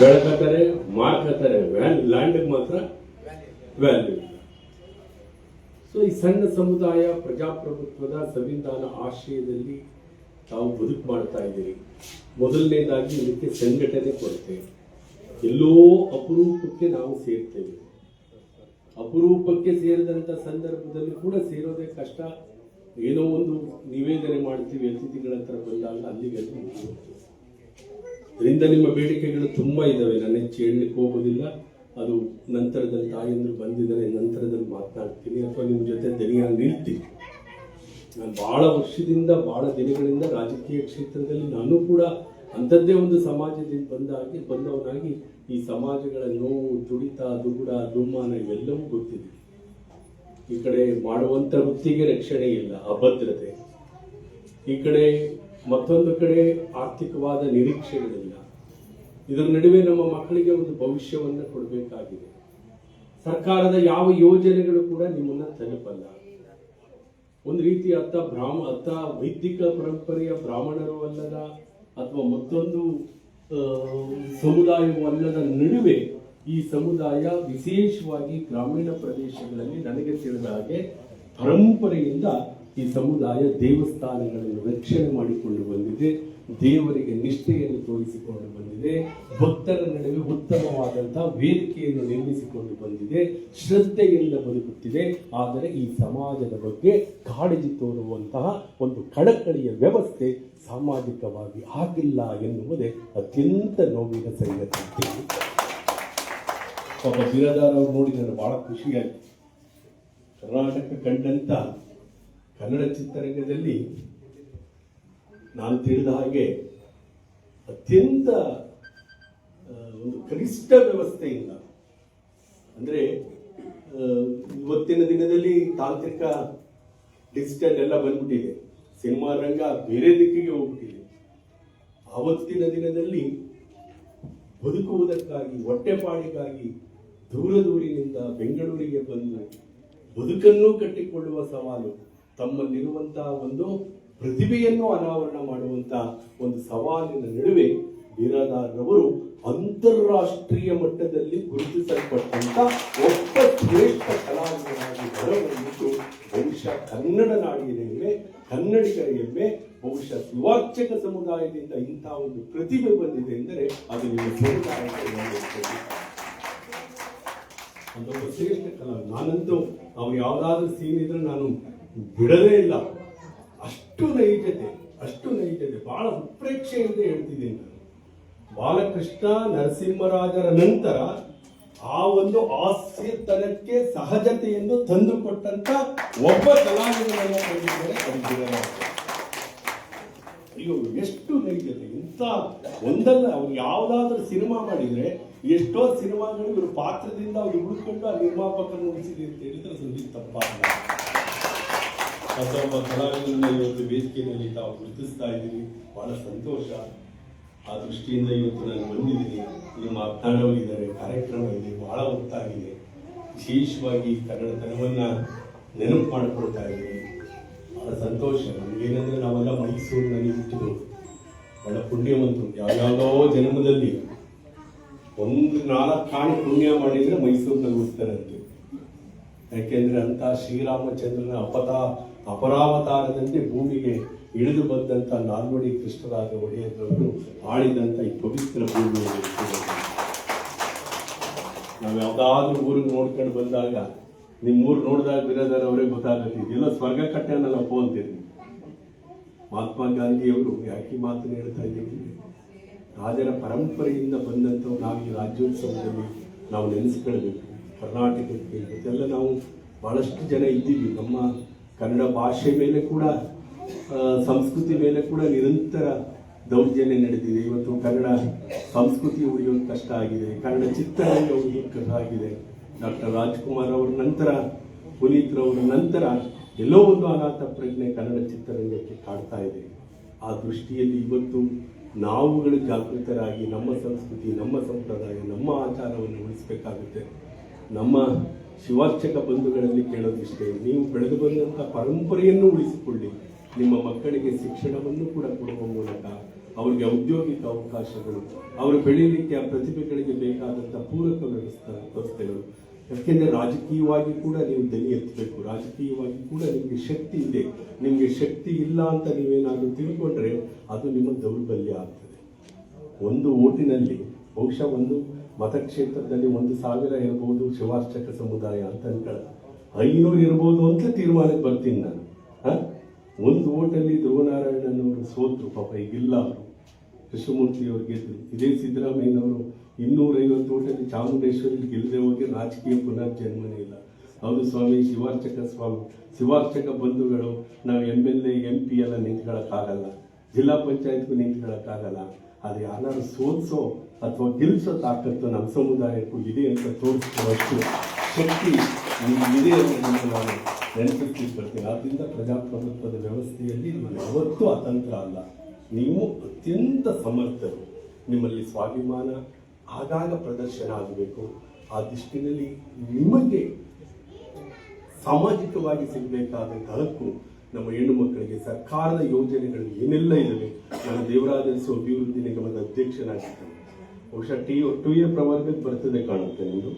ಬೆಳಕತ್ತಾರೆ ಮಾರ್ಕತ್ತಾರೆ van ಲ್ಯಾಂಡ್ಗೆ ಮಾತ್ರ value ಇಲ್ಲ. So ಈ ಸಣ್ಣ ಸಮುದಾಯ ಪ್ರಜಾಪ್ರಭುತ್ವದ ಸಂವಿಧಾನ ಆಶಯದಲ್ಲಿ ತಾವು ಬದುಕು ಮಾಡ್ತಾ ಇದ್ದೀರಿ. ಮೊದಲನೇದಾಗಿ ಇದಕ್ಕೆ ಸಂಘಟನೆ ಕೊಡ್ತೇವೆ ಎಲ್ಲೋ ಅಪರೂಪಕ್ಕೆ ನಾವು ಸೇರ್ತೇವೆ. ಅಪರೂಪಕ್ಕೆ ಸೇರಿದಂಥ ಸಂದರ್ಭದಲ್ಲಿ ಕೂಡ ಸೇರೋದೇ ಕಷ್ಟ. ಏನೋ ಒಂದು ನಿವೇದನೆ ಮಾಡ್ತೀವಿ, ಅತಿಥಿಗಳ ಹತ್ರ ಬಂದಾಗ ಅಲ್ಲಿಗೆ ಅದು ಅದರಿಂದ ನಿಮ್ಮ ಬೇಡಿಕೆಗಳು ತುಂಬ ಇದ್ದಾವೆ ನನ್ನ ಹೆಚ್ಚು ಹೇಳಲಿಕ್ಕೆ ಹೋಗೋದಿಲ್ಲ. ಅದು ನಂತರದಲ್ಲಿ ತಾಯಿಯಂದ್ರು ಬಂದಿದ್ದಾರೆ. ನಂತರದಲ್ಲಿ ಮಾತನಾಡ್ತೀನಿ. ಅಥವಾ ನಿಮ್ಮ ಜೊತೆ ದನಿಯಾಗಿ ನಿಲ್ತೀನಿ. ನಾನು ಬಹಳ ವರ್ಷದಿಂದ, ಬಹಳ ದಿನಗಳಿಂದ ರಾಜಕೀಯ ಕ್ಷೇತ್ರದಲ್ಲಿ ನಾನು ಕೂಡ ಅಂಥದ್ದೇ ಒಂದು ಸಮಾಜದಿಂದ ಬಂದಾಗಿ ಬಂದವನಾಗಿ ಈ ಸಮಾಜಗಳ ನೋವು ತುಡಿತ ದುಗುಡ ದುಮ್ಮಾನ ಇವೆಲ್ಲವೂ ಗೊತ್ತಿದೆ. ಈ ಕಡೆ ಮಾಡುವಂಥ ವೃತ್ತಿಗೆ ರಕ್ಷಣೆ ಇಲ್ಲ, ಅಭದ್ರತೆ. ಈ ಕಡೆ ಮತ್ತೊಂದು ಕಡೆ ಆರ್ಥಿಕವಾದ ನಿರೀಕ್ಷೆಗಳಿಲ್ಲ. ಇದರ ನಡುವೆ ನಮ್ಮ ಮಕ್ಕಳಿಗೆ ಒಂದು ಭವಿಷ್ಯವನ್ನು ಕೊಡಬೇಕಾಗಿದೆ. ಸರ್ಕಾರದ ಯಾವ ಯೋಜನೆಗಳು ಕೂಡ ನಿಮ್ಮನ್ನ ತಲುಪಲ್ಲ. ಒಂದು ರೀತಿ ಅತ್ತ ಬ್ರಾಹ್ಮ, ಅತ್ತ ವೈದಿಕ ಪರಂಪರೆಯ ಬ್ರಾಹ್ಮಣರು ಅಲ್ಲದ ಅಥವಾ ಮತ್ತೊಂದು ಸಮುದಾಯವೂ ಅಲ್ಲದ ನಡುವೆ ಈ ಸಮುದಾಯ ವಿಶೇಷವಾಗಿ ಗ್ರಾಮೀಣ ಪ್ರದೇಶಗಳಲ್ಲಿ ನನಗೆ ತಿಳಿದ ಹಾಗೆ ಪರಂಪರೆಯಿಂದ ಈ ಸಮುದಾಯ ದೇವಸ್ಥಾನಗಳನ್ನು ರಕ್ಷಣೆ ಮಾಡಿಕೊಂಡು ಬಂದಿದೆ, ದೇವರಿಗೆ ನಿಷ್ಠೆಯನ್ನು ತೋರಿಸಿಕೊಂಡು ಬಂದಿದೆ, ಭಕ್ತರ ನಡುವೆ ಉತ್ತಮವಾದಂತಹ ವೇದಿಕೆಯನ್ನು ನಿರ್ಮಿಸಿಕೊಂಡು ಬಂದಿದೆ, ಶ್ರದ್ಧೆಯಿಂದ ಬದುಕುತ್ತಿದೆ. ಆದರೆ ಈ ಸಮಾಜದ ಬಗ್ಗೆ ಕಾಳಜಿ ತೋರುವಂತಹ ಒಂದು ಕಳಕಳಿಯ ವ್ಯವಸ್ಥೆ ಸಾಮಾಜಿಕವಾಗಿ ಆಗಿಲ್ಲ ಎನ್ನುವುದೇ ಅತ್ಯಂತ ನೋವಿನ ಸಂಗತಿ. ಪಾಪ ಬಿರದಾರವ್ರು ನೋಡಿದರೆ ಬಹಳ ಖುಷಿಯಾಯಿತು. ಕರ್ನಾಟಕ ಕಂಡಂತ ಕನ್ನಡ ಚಿತ್ರರಂಗದಲ್ಲಿ ನಾನು ತಿಳಿದ ಹಾಗೆ ಅತ್ಯಂತ ಒಂದು ಕನಿಷ್ಠ ವ್ಯವಸ್ಥೆಯಿಂದ ಅಂದರೆ ಇವತ್ತಿನ ದಿನದಲ್ಲಿ ತಾಂತ್ರಿಕ ಡಿಜಿಟಲ್ ಎಲ್ಲ ಬಂದ್ಬಿಟ್ಟಿದೆ. ಸಿನಿಮಾ ರಂಗ ಬೇರೆ ದಿಕ್ಕಿಗೆ ಹೋಗ್ಬಿಟ್ಟಿದೆ. ಆವತ್ತಿನ ದಿನದಲ್ಲಿ ಬದುಕುವುದಕ್ಕಾಗಿ, ಹೊಟ್ಟೆಪಾಡಿಗಾಗಿ ದೂರ ದೂರಿನಿಂದ ಬೆಂಗಳೂರಿಗೆ ಬಂದು ಬದುಕನ್ನು ಕಟ್ಟಿಕೊಳ್ಳುವ ಸವಾಲು ತಮ್ಮಲ್ಲಿರುವಂತಹ ಒಂದು ಪ್ರತಿಭೆಯನ್ನು ಅನಾವರಣ ಮಾಡುವಂತಹ ಒಂದು ಸವಾಲಿನ ನಡುವೆ ಬಿರಾದಾರ್ರವರು ಅಂತಾರಾಷ್ಟ್ರೀಯ ಮಟ್ಟದಲ್ಲಿ ಗುರುತಿಸಲ್ಪಟ್ಟಂತ ಒಬ್ಬ ಶ್ರೇಷ್ಠ ಕಲಾವಿದರಾಗಿ ಹೊರಬಂದಿದ್ದು ಬಹುಶಃ ಕನ್ನಡ ನಾಡಿನ ಹೆಮ್ಮೆ ಕನ್ನಡಿಗರ ಹೆಮ್ಮೆ ಬಹುಶಃ ಸುವಾಚಕ ಸಮುದಾಯದಿಂದ ಇಂಥ ಒಂದು ಪ್ರತಿಭೆ ಬಂದಿದೆ ಎಂದರೆ ಅದು ನಿಮ್ಮ ಹೆಮ್ಮೆಯಾಗುತ್ತದೆ. ಅದೊಬ್ಬ ಕಲಾವಿದ ನಾನಂತೂ ಅವ್ರು ಯಾವುದಾದ್ರೂ ಸೀನ್ ಇದ್ರೆ ನಾನು ಬಿಡದೇ ಇಲ್ಲ. ಅಷ್ಟು ನೈಜತೆ ಅಷ್ಟು ನೈಜತೆ, ಬಹಳ ಉತ್ಪ್ರೇಕ್ಷೆಯಿಂದ ಹೇಳ್ತಿದ್ದೀನಿ ನಾನು. ಬಾಲಕೃಷ್ಣ ನರಸಿಂಹರಾಜರ ನಂತರ ಆ ಒಂದು ಹಾಸ್ಯತನಕ್ಕೆ ಸಹಜತೆಯನ್ನು ತಂದುಕೊಟ್ಟಂತ ಒಬ್ಬ ಕಲಾವಿದನನ್ನ ಕಂಡಿದ್ದಾರೆ ಅಯ್ಯೋ, ಎಷ್ಟು ನೈಜತೆ, ಇಂಥ ಒಂದಲ್ಲ, ಅವ್ರು ಯಾವುದಾದ್ರೂ ಸಿನಿಮಾ ಮಾಡಿದ್ರೆ ಎಷ್ಟೋ ಸಿನಿಮಾಗಳು ಇವರು ಪಾತ್ರದಿಂದ ಅವ್ರು ಉಳ್ಕೊಂಡು ಆ ನಿರ್ಮಾಪಕರನ್ನು ಉಳಿಸಿದೆ ಅಂತ ಹೇಳಿದ್ರೆ ಸಂದೀಪ್ ತಪ್ಪಾಗಲ್ಲ. ಹೊಸ ಒಬ್ಬ ಕಲಾವಿದರನ್ನ ಇವತ್ತು ವೇದಿಕೆಯಲ್ಲಿ ತಾವು ಗುರುತಿಸ್ತಾ ಇದ್ದೀನಿ ಬಹಳ ಸಂತೋಷ. ಆ ದೃಷ್ಟಿಯಿಂದ ಇವತ್ತು ನಾನು ಬಂದಿದ್ದೀನಿ. ಇಲ್ಲಿ ಮಾತನಾಡೋರಿದ್ದಾರೆ ಕಾರ್ಯಕ್ರಮ ಇದೆ, ಬಹಳ ಹೊತ್ತಾಗಿದೆ ವಿಶೇಷವಾಗಿ ಕನ್ನಡತನವನ್ನ ನೆನಪು ಮಾಡಿಕೊಳ್ತಾ ಇದ್ದೀನಿ ಬಹಳ ಸಂತೋಷ. ನಮಗೇನೆಂದರೆ ನಾವೆಲ್ಲ ಮೈಸೂರಿನಲ್ಲಿ ಹುಟ್ಟಿದ್ರು ಬಹಳ ಪುಣ್ಯವಂತರು. ಯಾವ್ಯಾವುದೋ ಜನ್ಮದಲ್ಲಿ ಒಂದು ನಾಲ್ಕು ಕಾಣಿ ಪುಣ್ಯ ಮಾಡಿದ್ರೆ ಮೈಸೂರು ಹುಡ್ತಾರಂತೆ ಯಾಕೆಂದ್ರೆ ಅಂತ ಶ್ರೀರಾಮಚಂದ್ರನ ಅಪತ ಅಪರಾವತಾರದಂತೆ ಭೂಮಿಗೆ ಇಳಿದು ಬಂದಂತ ನಾಲ್ವಡಿ ಕೃಷ್ಣರಾಜ ಒಡೆಯರವರು ಆಳಿದಂತ ಈ ಪವಿತ್ರ ಭೂಮಿಯಲ್ಲಿ ನಾವು ಯಾವ್ದಾದ್ರು ಊರಿಗೆ ನೋಡ್ಕೊಂಡು ಬಂದಾಗ ನಿಮ್ಮ ಊರು ನೋಡಿದಾಗ ಬಿರೋದಾರ ಅವರೇ ಗೊತ್ತಾಗುತ್ತೆ, ಇದೆಲ್ಲ ಸ್ವರ್ಗ ಕಟ್ಟೆ ನಾವು. ಅಂತೀರಿ ಮಹಾತ್ಮ ಗಾಂಧಿಯವರು ಯಾಕೆ ಮಾತನ್ನು ಹೇಳ್ತಾ ಇದ್ದೀವಿ ರಾಜರ ಪರಂಪರೆಯಿಂದ ಬಂದಂಥವು ನಾವು ಈ ರಾಜ್ಯೋತ್ಸವದಲ್ಲಿ ನಾವು ನೆನೆಸ್ಕೊಳ್ಬೇಕು ಕರ್ನಾಟಕಕ್ಕೆ ಇದೆಲ್ಲ ನಾವು ಬಹಳಷ್ಟು ಜನ ಇದ್ದೀವಿ. ನಮ್ಮ ಕನ್ನಡ ಭಾಷೆ ಮೇಲೆ ಕೂಡ ಸಂಸ್ಕೃತಿ ಮೇಲೆ ಕೂಡ ನಿರಂತರ ದೌರ್ಜನ್ಯ ನಡೆದಿದೆ. ಇವತ್ತು ಕನ್ನಡ ಸಂಸ್ಕೃತಿ ಉಳಿಯೋದು ಕಷ್ಟ ಆಗಿದೆ. ಕನ್ನಡ ಚಿತ್ರರಂಗ ಉಳಿಯೋದು ಕಷ್ಟ ಆಗಿದೆ. ಡಾಕ್ಟರ್ ರಾಜ್ಕುಮಾರ್ ಅವರ ನಂತರ, ಪುನೀತ್ ರವರ ನಂತರ ಎಲ್ಲೋ ಒಂದು ಅನಾಥ ಪ್ರಜ್ಞೆ ಕನ್ನಡ ಚಿತ್ರರಂಗಕ್ಕೆ ಕಾಡ್ತಾ ಇದೆ. ಆ ದೃಷ್ಟಿಯಲ್ಲಿ ಇವತ್ತು ನಾವುಗಳು ಜಾಗೃತರಾಗಿ ನಮ್ಮ ಸಂಸ್ಕೃತಿ, ನಮ್ಮ ಸಂಪ್ರದಾಯ, ನಮ್ಮ ಆಚಾರವನ್ನು ಉಳಿಸಬೇಕಾಗುತ್ತೆ. ನಮ್ಮ ಶಿವಾರ್ಚಕ ಬಂಧುಗಳಲ್ಲಿ ಕೇಳೋದಿಷ್ಟೇ, ನೀವು ಬೆಳೆದು ಬಂದಂಥ ಪರಂಪರೆಯನ್ನು ಉಳಿಸಿಕೊಳ್ಳಿ. ನಿಮ್ಮ ಮಕ್ಕಳಿಗೆ ಶಿಕ್ಷಣವನ್ನು ಕೂಡ ಕೊಡುವ ಮೂಲಕ ಅವರಿಗೆ ಔದ್ಯೋಗಿಕ ಅವಕಾಶಗಳು, ಅವರು ಬೆಳೀಲಿಕ್ಕೆ ಆ ಪ್ರತಿಭೆಗಳಿಗೆ ಬೇಕಾದಂಥ ಪೂರಕ ವ್ಯವಸ್ಥೆ ವ್ಯವಸ್ಥೆಗಳು. ಯಾಕೆಂದ್ರೆ ರಾಜಕೀಯವಾಗಿ ಕೂಡ ನೀವು ದನಿ ಎತ್ತಬೇಕು, ರಾಜಕೀಯವಾಗಿ ಕೂಡ ನಿಮಗೆ ಶಕ್ತಿ ಇದೆ. ನಿಮಗೆ ಶಕ್ತಿ ಇಲ್ಲ ಅಂತ ನೀವೇನಾದ್ರೂ ತಿಳ್ಕೊಂಡ್ರೆ ಅದು ನಿಮ್ಮ ದೌರ್ಬಲ್ಯ ಆಗ್ತದೆ. ಒಂದು ಓಟಿನಲ್ಲಿ, ಬಹುಶಃ ಒಂದು ಮತಕ್ಷೇತ್ರದಲ್ಲಿ ಒಂದು ಸಾವಿರ ಇರಬಹುದು ಶಿವಾರ್ಚಕ ಸಮುದಾಯ ಅಂತ ಅನ್ಕೊಳ್ಳ ಐನೂರು ಇರ್ಬೋದು ಅಂತ ತೀರ್ಮಾನಕ್ಕೆ ಬರ್ತೀನಿ ನಾನು? ಒಂದು ಓಟಲ್ಲಿ ಧ್ರುವನಾರಾಯಣನವರು ಸೋತರು, ಪಾಪ ಈಗಿಲ್ಲ ಅವರು. ಕೃಷ್ಣಮೂರ್ತಿಯವರು ಗೆದ್ದರು ಇದೇ ಸಿದ್ದರಾಮಯ್ಯನವರು ಇನ್ನೂರೈವತ್ತು ಓಟಲ್ಲಿ ಚಾಮುಂಡೇಶ್ವರಿ ಗೆಲ್ಲದೆ ಹೋಗಿ ರಾಜಕೀಯ ಪುನರ್ಜನ್ಮನೇ ಇಲ್ಲ. ಹೌದು ಸ್ವಾಮಿ, ಶಿವಾರ್ಚಕ ಸ್ವಾಮಿ, ಶಿವಾರ್ಚಕ ಬಂಧುಗಳು, ನಾವು M L A M P ಎಲ್ಲ ನಿಂತ್ಕೊಳ್ಳೋಕ್ಕಾಗಲ್ಲ. ಜಿಲ್ಲಾ ಪಂಚಾಯತ್ಗೂ ನಿಂತ್ಕೊಳ್ಳೋಕ್ಕಾಗಲ್ಲ. ಅದು ಯಾರು ಸೋಲ್ಸೋ ಅಥವಾ ಗೆಲ್ಸೋ ತಾಕತ್ತು ನಮ್ಮ ಸಮುದಾಯಕ್ಕೂ ಇದೆ ಅಂತ ತೋರಿಸುವಷ್ಟು ಶಕ್ತಿ ಇದೆ ಅಂತ ನಾನು ನೆನಪಿಸ್ತಿರ್ತೀನಿ ಆದ್ದರಿಂದ ಪ್ರಜಾಪ್ರಭುತ್ವದ ವ್ಯವಸ್ಥೆಯಲ್ಲಿ ಯಾವತ್ತೂ ಅತಂತ್ರ ಅಲ್ಲ. ನೀವು ಅತ್ಯಂತ ಸಮರ್ಥರು. ನಿಮ್ಮಲ್ಲಿ ಸ್ವಾಭಿಮಾನ ಆಗಾಗ ಪ್ರದರ್ಶನ ಆಗಬೇಕು ಆ ದೃಷ್ಟಿನಲ್ಲಿ ನಿಮಗೆ ಸಾಮಾಜಿಕವಾಗಿ ಸಿಗಬೇಕಾದ ಹಕ್ಕು ನಮ್ಮ ಹೆಣ್ಣು ಮಕ್ಕಳಿಗೆ ಸರ್ಕಾರದ ಯೋಜನೆಗಳು ಏನೆಲ್ಲ ಇದ್ದಾವೆ ನಾನು ದೇವರಾಜರಿಸುವ ಅಭಿವೃದ್ಧಿ ನಿಗಮದ ಅಧ್ಯಕ್ಷನಾಗಿದ್ದೇನೆ ಬಹುಶಃ ಟಿ ಟು ಎ ಪ್ರವರ್ಗಕ್ಕೆ ಬರ್ತದೆ ಕಾಣುತ್ತೆ ನಿಮ್ಮದು